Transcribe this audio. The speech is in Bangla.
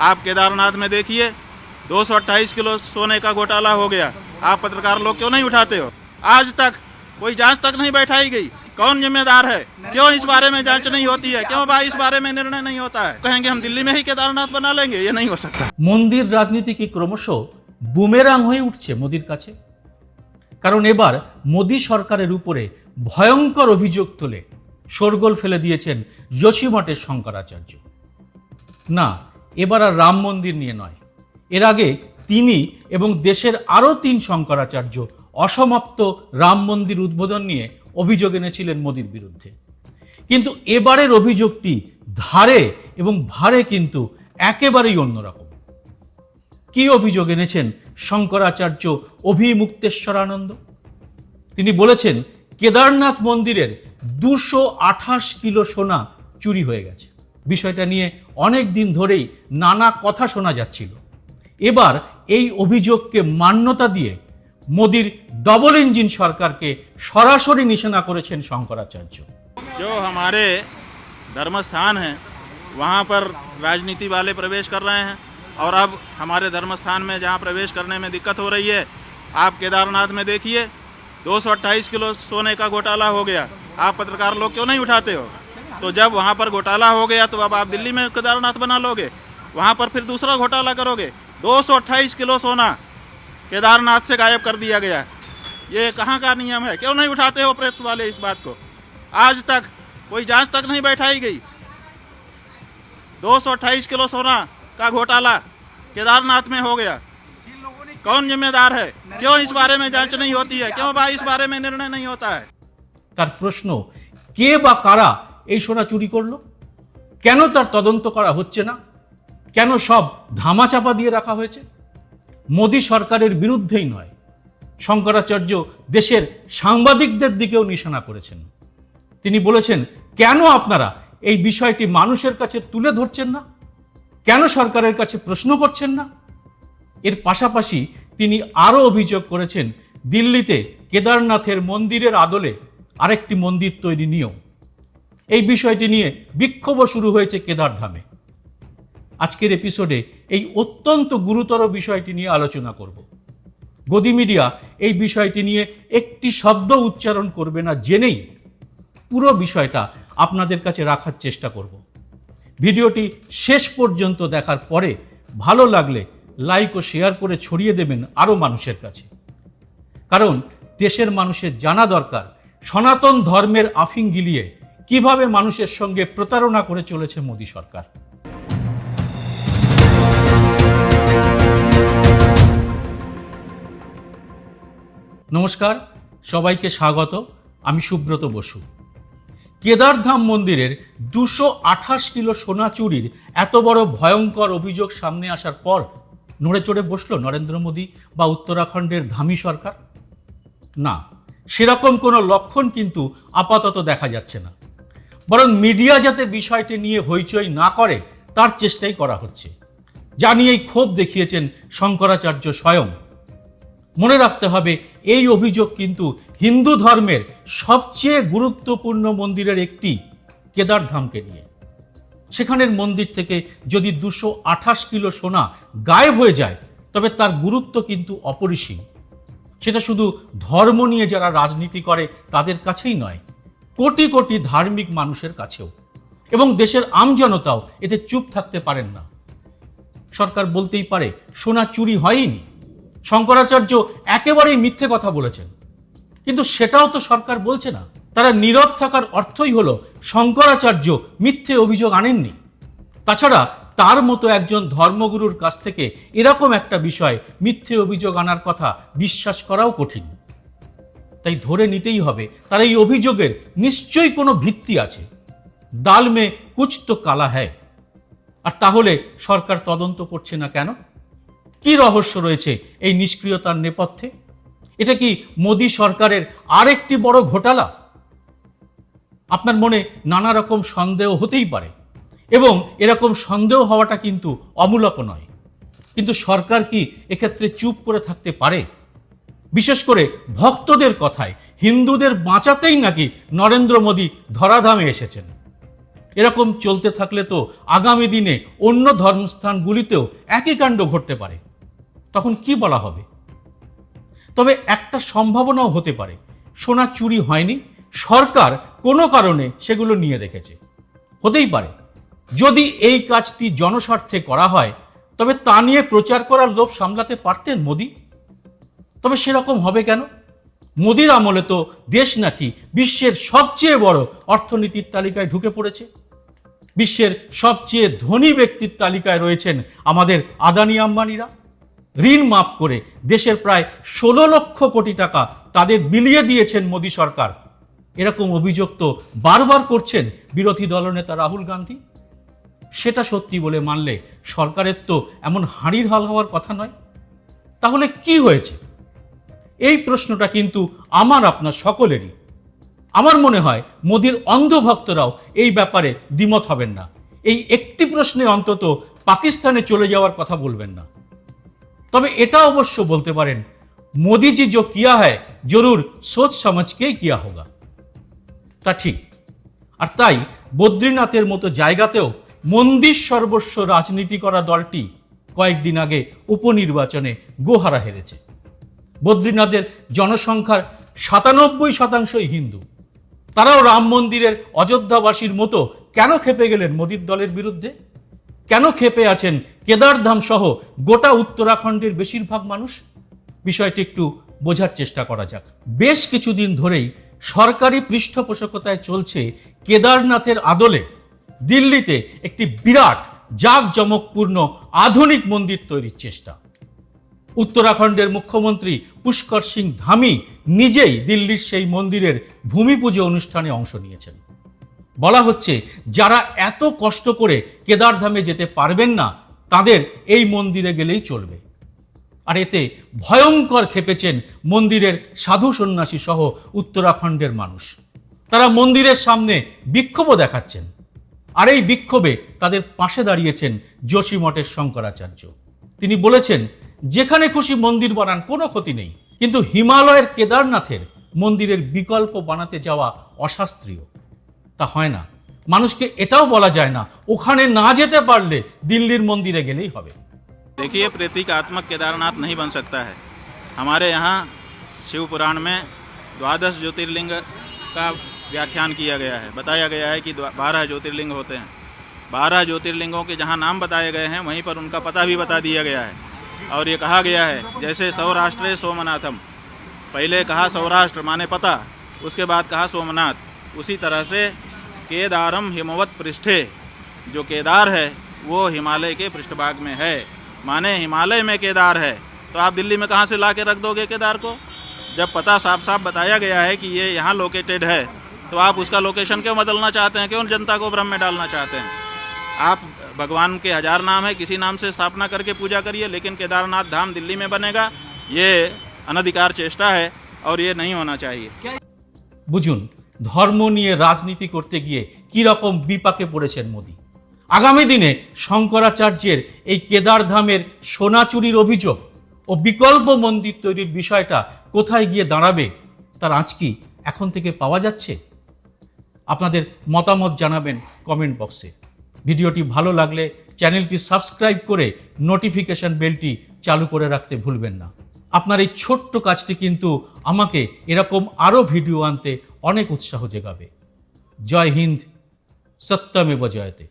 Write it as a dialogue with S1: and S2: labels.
S1: आप केदारनाथ में देखिए 228 किलो सोने का घोटाला हो गया आप पत्रकार लोग क्यों नहीं उठाते हो आज तक कोई जांच तक नहीं बैठाई गई कौन जिम्मेदार है क्यों इस बारे में जांच नहीं होती है क्यों भाई इस बारे में निर्णय नहीं होता है कहेंगे हम दिल्ली में ही केदारनाथ बना लेंगे ये नहीं हो सकता
S2: মন্দির রাজনীতি কি ক্রমশ বুমেরাং হয়ে উঠছে মোদির কাছে কারণ এবার মোদি সরকারের উপরে ভয়ঙ্কর অভিযোগ তুলে শোরগোল ফেলে দিয়েছেন যোশীমঠের শঙ্করাচার্য না এবার আর রাম মন্দির নিয়ে নয়। এর আগে তিনি এবং দেশের আরও তিন শঙ্করাচার্য অসমাপ্ত রাম মন্দির উদ্বোধন নিয়ে অভিযোগ এনেছিলেন মোদির বিরুদ্ধে। কিন্তু এবারের অভিযোগটি ধারে এবং ভারে কিন্তু একেবারেই অন্যরকম। কি অভিযোগ এনেছেন শঙ্করাচার্য অভিমুক্তেশ্বরানন্দ? তিনি বলেছেন, কেদারনাথ মন্দিরের দুশো আঠাশ কিলো সোনা চুরি হয়ে গেছে। বিষয়টা নিয়ে অনেক দিন ধরেই নানা কথা শোনা যাচ্ছিল এবার এই অভিযোগকে মান্যতা দিয়ে মোদির ডবল ইঞ্জিন সরকারকে সরাসরি নিশানা করেছেন শঙ্করাচার্য
S1: जो हमारे धर्म स्थान हैं वहाँ पर राजनीति वाले प्रवेश कर रहे हैं और अब हमारे धर्म स्थान में जहाँ प्रवेश करने में दिक्कत हो रही है आप केदारनाथ में देखिए 228 किलो सोने का घोटाला हो गया आप पत्रकार लोग क्यों नहीं उठाते हो तो जब वहाँ पर घोटाला हो गया तो अब आप दिल्ली में केदारनाथ बना लोगे वहाँ पर फिर दूसरा घोटाला करोगे 228 किलो सोना केदारनाथ से गायब कर दिया गया ये कहाँ का नियम है क्यों नहीं उठाते हो प्रेस वाले इस बात को आज तक कोई जांच तक नहीं बैठाई गई 228 किलो सोना का घोटाला केदारनाथ में हो गया कौन जिम्मेदार है क्यों इस बारे में जांच नहीं होती है क्यों भाई इस बारे में निर्णय नहीं होता है
S2: তার প্রশ্ন কে বা কারা এই সোনা চুরি করল? কেন তার তদন্ত করা হচ্ছে না? কেন সব ধামাচাপা দিয়ে রাখা হয়েছে? মোদী সরকারের বিরুদ্ধেই নয়। শঙ্করাচার্য দেশের সাংবাদিকদের দিকেও নিশানা করেছেন। তিনি বলেছেন, কেন আপনারা এই বিষয়টি মানুষের কাছে তুলে ধরছেন না? কেন সরকারের কাছে প্রশ্ন করছেন না? এর পাশাপাশি তিনি আরও অভিযোগ করেছেন, দিল্লিতে কেদারনাথের মন্দিরের আদলে আরেকটি মন্দির তৈরি নিয়েও এই বিষয়টি নিয়ে বিক্ষোভ শুরু হয়েছে কেদারধামে। আজকের এপিসোডে এই অত্যন্ত গুরুতর বিষয়টি নিয়ে আলোচনা করব। গদি মিডিয়া এই বিষয়টি নিয়ে একটি শব্দ উচ্চারণ করবে না জেনেই পুরো বিষয়টা আপনাদের কাছে রাখার চেষ্টা করব। ভিডিওটি শেষ পর্যন্ত দেখার পরে ভালো লাগলে লাইক ও শেয়ার করে ছড়িয়ে দেবেন আরও মানুষের কাছে। কারণ দেশের মানুষের জানা দরকার, সনাতন ধর্মের আফিং গিলিয়ে কীভাবে মানুষের সঙ্গে প্রতারণা করে চলেছে মোদী সরকার? নমস্কার, সবাইকে স্বাগত। আমি সুব্রত বসু। কেদারধাম মন্দিরের দুশো আঠাশ কিলো সোনা চুরির এত বড় ভয়ঙ্কর অভিযোগ সামনে আসার পর নড়ে চড়ে বসল নরেন্দ্র মোদী বা উত্তরাখণ্ডের ধামি সরকার? না, সেরকম কোনো লক্ষণ কিন্তু আপাতত দেখা যাচ্ছে না। বরং মিডিয়া যাতে বিষয়টি নিয়ে হইচই না করে, তার চেষ্টাই করা হচ্ছে। যা নিয়েই ক্ষোভ দেখিয়েছেন শঙ্করাচার্য স্বয়ং। মনে রাখতে হবে, এই অভিযোগ কিন্তু হিন্দু ধর্মের সবচেয়ে গুরুত্বপূর্ণ মন্দিরের একটি, কেদারধামকে নিয়ে। সেখানের মন্দির থেকে যদি দুশো আঠাশ কিলো সোনা গায়েব হয়ে যায়, তবে তার গুরুত্ব কিন্তু অপরিসীম। সেটা শুধু ধর্ম নিয়ে যারা রাজনীতি করে, তাদের কাছেই নয়। কোটি কোটি ধার্মিক মানুষের কাছেও এবং দেশের আমজনতাও এতে চুপ থাকতে পারেন না। সরকার বলতেই পারে, সোনা চুরি হয়নি। শঙ্করাচার্য একেবারেই মিথ্যে কথা বলেছেন। কিন্তু সেটাও তো সরকার বলছে না। তারা নীরব থাকার অর্থই হলো, শঙ্করাচার্য মিথ্যে অভিযোগ আনেননি। তাছাড়া তার মতো একজন ধর্মগুরুর কাছ থেকে এরকম একটা বিষয় মিথ্যে অভিযোগ আনার কথা বিশ্বাস করাও কঠিন। তাই ধরে নিতেই হবে, তার এই অভিযোগের নিশ্চয়ই কোনো ভিত্তি আছে। দাল মে কুচ তো কালা হ্যায়। আর তাহলে সরকার তদন্ত করছে না কেন? কি রহস্য রয়েছে এই নিষ্ক্রিয়তার নেপথ্যে? এটা কি মোদী সরকারের আরেকটি বড় ঘোটালা? আপনার মনে নানা রকম সন্দেহ হতেই পারে, এবং এরকম সন্দেহ হওয়াটা কিন্তু অমূলক নয়। কিন্তু সরকার কি এক্ষেত্রে চুপ করে থাকতে পারে? বিশেষ করে ভক্তদের কথায়। হিন্দুদের বাঁচাতেই নাকি নরেন্দ্র মোদী ধরাধামে এসেছেন। এরকম চলতে থাকলে তো আগামী দিনে অন্য ধর্মস্থানগুলিতেও একই কাণ্ড ঘটতে পারে। তখন কি বলা হবে? তবে একটা সম্ভাবনাও হতে পারে। সোনা চুরি হয়নি, সরকার কোনো কারণে সেগুলো নিয়ে রেখেছে। হতেই পারে। যদি এই কাজটি জনস্বার্থে করা হয়, তবে তা নিয়ে প্রচার করার লোভ সামলাতে পারতেন মোদি? তবে সেরকম হবে কেন? মোদির আমলে তো দেশ নাকি বিশ্বের সবচেয়ে বড় অর্থনীতির তালিকায় ঢুকে পড়েছে। বিশ্বের সবচেয়ে ধনী ব্যক্তির তালিকায় রয়েছেন আমাদের আদানি আম্বানিরা। ঋণ মাফ করে দেশের প্রায় ষোলো লক্ষ কোটি টাকা তাদের বিলিয়ে দিয়েছেন মোদী সরকার। এরকম অভিযোগ তো বারবার করছেন বিরোধী দলনেতা রাহুল গান্ধী। সেটা সত্যি বলে মানলে সরকারের তো এমন হাঁড়ির হাল হওয়ার কথা নয়। তাহলে কি হয়েছে? এই প্রশ্নটা কিন্তু আমার আপনার সকলেরই আমার মনে হয় মোদির অন্ধভক্তরাও এই ব্যাপারে দ্বিমত হবেন না এই একটি প্রশ্নে অন্তত পাকিস্তানে চলে যাওয়ার কথা বলবেন না তবে এটা অবশ্য বলতে পারেন मोदी जी जो किया है जरूर सोच समझ के ही किया होगा তা ঠিক আর তাই বদ্রীনাথের মতো জায়গাতেও মন্দির সর্বস্ব রাজনীতি করা দলটি কয়েকদিন আগে উপনির্বাচনে গোহারা হেরেছে বদ্রীনাথের জনসংখ্যার সাতানব্বই শতাংশই হিন্দু। তারাও রাম মন্দিরের অযোধ্যাবাসীর মতো কেন খেপে গেলেন মোদীর দলের বিরুদ্ধে? কেন খেপে আছেন কেদারধাম সহ গোটা উত্তরাখণ্ডের বেশিরভাগ মানুষ? বিষয়টি একটু বোঝার চেষ্টা করা যাক। বেশ কিছুদিন ধরেই সরকারি পৃষ্ঠপোষকতায় চলছে কেদারনাথের আদলে দিল্লিতে একটি বিরাট জাঁকজমকপূর্ণ আধুনিক মন্দির তৈরির চেষ্টা। উত্তরাখণ্ডের মুখ্যমন্ত্রী পুষ্কর সিং ধামি নিজেই দিল্লির সেই মন্দিরের ভূমি পুজো অনুষ্ঠানে অংশ নিয়েছেন। বলা হচ্ছে, যারা এত কষ্ট করে কেদারধামে যেতে পারবেন না, তাদের এই মন্দিরে গেলেই চলবে। আর এতে ভয়ঙ্কর খেপেছেন মন্দিরের সাধু সন্ন্যাসী সহ উত্তরাখণ্ডের মানুষ। তারা মন্দিরের সামনে বিক্ষোভও দেখাচ্ছেন। আর এই বিক্ষোভে তাদের পাশে দাঁড়িয়েছেন যোশী মঠের শঙ্করাচার্য। তিনি বলেছেন যেখানে খুশি মন্দির বানান কোনো ক্ষতি নেই কিন্তু হিমালয়ের কেদারনাথের মন্দিরের বিকল্প বানাতে যাওয়া অশাস্ত্রীয় তা হয় না মানুষকে এটাও বলা যায় না ওখানে না যেতে পারলে দিল্লির মন্দিরে গেলেই হবে
S1: देखिए प्रतीकात्मक केदारनाथ नहीं बन सकता है हमारे यहाँ शिव पुराण में द्वादश ज्योतिर्लिंग का व्याख्यान किया गया है बताया गया है कि बारह ज्योतिर्लिंग होते हैं बारह ज्योतिर्लिंगों के जहाँ नाम बताए गए हैं वहीं पर उनका पता भी बता दिया गया है और ये कहा गया है, जैसे सौराष्ट्र सोमनाथम। पहले कहा सौराष्ट्र, माने पता, उसके बाद कहा सोमनाथ। उसी तरह से केदारम हिमवत पृष्ठे। जो केदार है, वो हिमालय के पृष्ठभाग में है। माने हिमालय में केदार है। तो आप दिल्ली में कहाँ से ला के रख दोगे केदार को? जब पता साफ़ साफ़ बताया गया है कि ये यहाँ लोकेटेड है तो आप उसका लोकेशन क्यों बदलना चाहते हैं? क्यों जनता को भ्रम में डालना चाहते हैं? आप भगवान के हजार नाम है किसी नाम से स्थापना करके पूजा करिए लेकिन केदारनाथ धाम दिल्ली में बनेगा ये अनधिकार चेष्टा है और ये नहीं होना चाहिए
S2: বুঝুন ধর্ম নিয়ে রাজনীতি করতে গিয়ে কি রকম বিপাকে পড়েছেন মোদী আগামী দিনে শঙ্করাচার্যের এই কেদারধামের সোনা চুরির অভিযোগ ও বিকল্প মন্দির তৈরির বিষয়টা কোথায় গিয়ে দাঁড়াবে তার আজ কি এখন থেকে পাওয়া যাচ্ছে আপনাদের মতামত জানাবেন কমেন্ট বক্সে ভিডিওটি ভালো লাগলে চ্যানেলটি সাবস্ক্রাইব করে নোটিফিকেশন বেলটি চালু করে রাখতে ভুলবেন না। আপনার এই ছোট্ট কাজটি কিন্তু আমাকে এরকম আরও ভিডিও আনতে অনেক উৎসাহ জেগাবে। জয় হিন্দ, সত্যমেব জয়তে।